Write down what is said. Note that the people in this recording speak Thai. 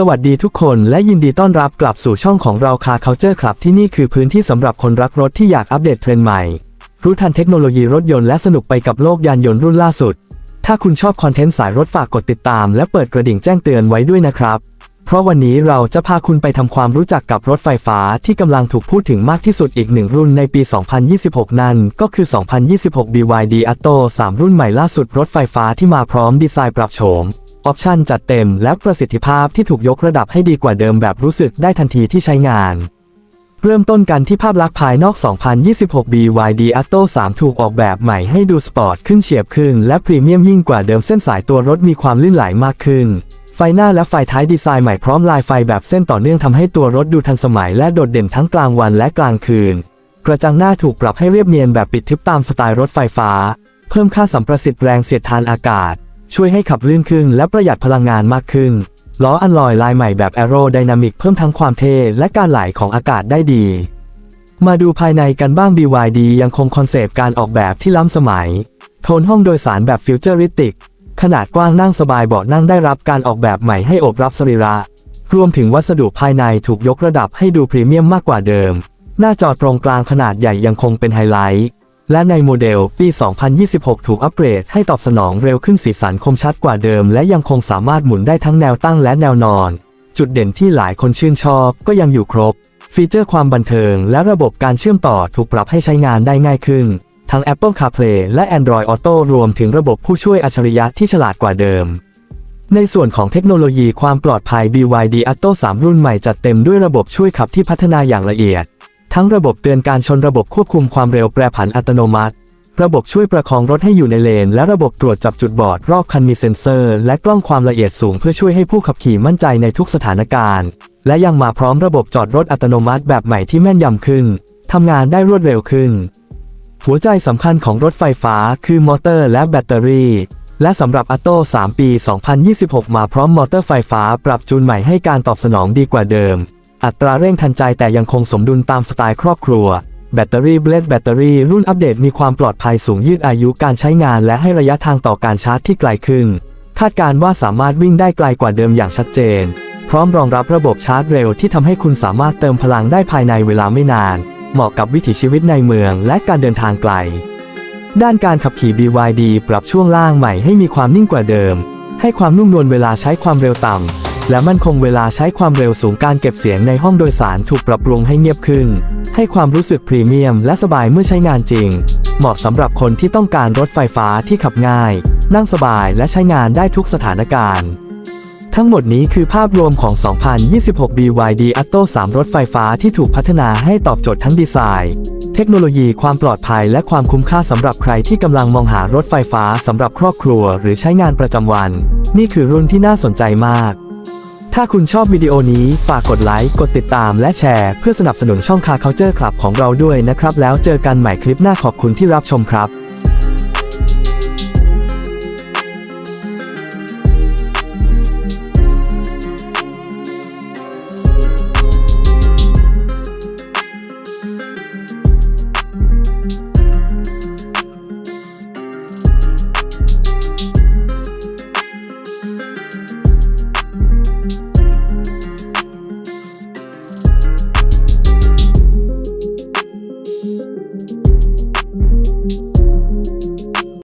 สวัสดีทุกคนและยินดีต้อนรับกลับสู่ช่องของเราคา Culture Club ที่นี่คือพื้นที่สำหรับคนรักรถที่อยากอัปเดตเทรนด์ใหม่ รู้ทันเทคโนโลยีรถยนต์และสนุกไปกับโลกยานยนต์รุ่นล่าสุด ถ้าคุณชอบคอนเทนต์สายรถฝากกดติดตาม และเปิดกระดิ่งแจ้งเตือนไว้ด้วยนะครับ เพราะวันนี้เราจะพาคุณไปทำความรู้จักกับรถไฟฟ้าที่กำลังถูกพูดถึงมากที่สุดอีกหนึ่งรุ่นในปี 2026 นั่นก็คือ 2026 BYD Atto 3 รุ่นใหม่ล่าสุดรถไฟฟ้าที่มาพร้อมดีไซน์ปรับโฉม ออปชันจัดเต็มและประสิทธิภาพที่ถูกยกระดับให้ดีกว่าเดิมแบบรู้สึกได้ทันทีที่ใช้งาน เริ่มต้นกันที่ภาพลักษณ์ภายนอก 2026 BYD Atto 3 ถูกออกแบบใหม่ให้ดูสปอร์ตขึ้นเฉียบขึ้น และพรีเมียมยิ่งกว่าเดิมเส้นสายตัวรถมีความลื่นไหลมากขึ้น ไฟหน้าและไฟท้ายดีไซน์ใหม่พร้อมลายไฟแบบเส้นต่อเนื่องทำให้ตัวรถดูทันสมัยและโดดเด่นทั้งกลางวันและกลางคืน กระจังหน้าถูกปรับให้เรียบเนียนแบบปิดทึบตามสไตล์รถไฟฟ้า เพิ่มค่าสัมประสิทธิ์แรงเสียดทานอากาศ ช่วยให้ขับลื่นขึ้นและประหยัดพลังงานมากขึ้น ล้ออัลลอยลายใหม่แบบแอโรไดนามิกเพิ่มทั้งความเท่และการไหลของอากาศได้ดี มาดูภายในกันบ้าง BYD ยังคงคอนเซปต์การออกแบบที่ล้ำสมัย โทนห้องโดยสารแบบฟิวเจอริสติก ขนาดกว้างนั่งสบายเบาะนั่งได้รับการออกแบบใหม่ให้อบรับสรีระ รวมถึงวัสดุภายในถูกยกระดับให้ดูพรีเมียมมากกว่าเดิม หน้าจอตรงกลางขนาดใหญ่ยังคงเป็นไฮไลท์ และในโมเดลปี 2026 ถูกอัปเกรดให้ตอบสนองเร็วขึ้นสีสันคมชัดกว่าเดิม และยังคงสามารถหมุนได้ทั้งแนวตั้งและแนวนอน จุดเด่นที่หลายคนชื่นชอบก็ยังอยู่ครบ ฟีเจอร์ความบันเทิง และระบบการเชื่อมต่อถูกปรับให้ใช้งานได้ง่ายขึ้น ทั้ง Apple CarPlay และ Android Auto รวมถึงระบบผู้ช่วยอัจฉริยะที่ฉลาดกว่าเดิมในส่วนของเทคโนโลยีความปลอดภัย BYD Atto 3 รุ่นใหม่จัดเต็มด้วยระบบช่วยขับที่พัฒนาอย่างละเอียด ทั้งระบบเตือนการชนระบบควบคุมความเร็วแปรผันอัตโนมัติ ระบบช่วยประคองรถให้อยู่ในเลน และระบบตรวจจับจุดบอดรอบคันมีเซ็นเซอร์ และกล้องความละเอียดสูงเพื่อช่วยให้ผู้ขับขี่มั่นใจในทุกสถานการณ์ และยังมาพร้อมระบบจอดรถอัตโนมัติแบบใหม่ที่แม่นยำขึ้นทำงานได้รวดเร็วขึ้น หัวใจสำคัญของรถไฟฟ้าคือมอเตอร์และแบตเตอรี่และสำหรับ Atto 3ปี 2026 มาพร้อมมอเตอร์ไฟฟ้าปรับจูนใหม่ให้การตอบสนองดีกว่าเดิม อัตราเร่งทันใจแต่ยังคงสมดุลตามสไตล์ครอบครัว แบตเตอรี่เบลดแบตเตอรี่รุ่นอัปเดตมีความปลอดภัยสูงยืดอายุการใช้งานและให้ระยะทางต่อการชาร์จที่ไกลขึ้น คาดการณ์ว่าสามารถวิ่งได้ไกลกว่าเดิมอย่างชัดเจน พร้อมรองรับระบบชาร์จเร็วที่ทำให้คุณสามารถเติมพลังได้ภายในเวลาไม่นาน เหมาะกับวิถีชีวิตในเมืองและการเดินทางไกล ด้านการขับขี่ BYD ปรับช่วงล่างใหม่ให้มีความนิ่งกว่าเดิม ให้ความนุ่มนวลเวลาใช้ความเร็วต่ำ และมั่นคงเวลาใช้ความเร็วสูงการเก็บเสียงในห้องโดยสารถูกปรับปรุงให้เงียบขึ้น ให้ความรู้สึกพรีเมียมและสบายเมื่อใช้งานจริง เหมาะสำหรับคนที่ต้องการรถไฟฟ้าที่ขับง่าย นั่งสบายและใช้งานได้ทุกสถานการณ์ ทั้งหมดนี้คือภาพรวมของ 2026 BYD Atto 3 รถไฟฟ้าที่ถูกพัฒนาให้ตอบโจทย์ทั้งดีไซน์ เทคโนโลยีความปลอดภัยและความคุ้มค่าสำหรับใครที่กำลังมองหารถไฟฟ้าสำหรับครอบครัว หรือใช้งานประจำวัน นี่คือรุ่นที่น่าสนใจมาก ถ้าคุณชอบวิดีโอนี้ ฝากกดไลค์ กดติดตามและแชร์ เพื่อสนับสนุนช่องคา Culture Club ของเราด้วยนะครับ แล้วเจอกันใหม่คลิปหน้าขอบคุณที่รับชมครับ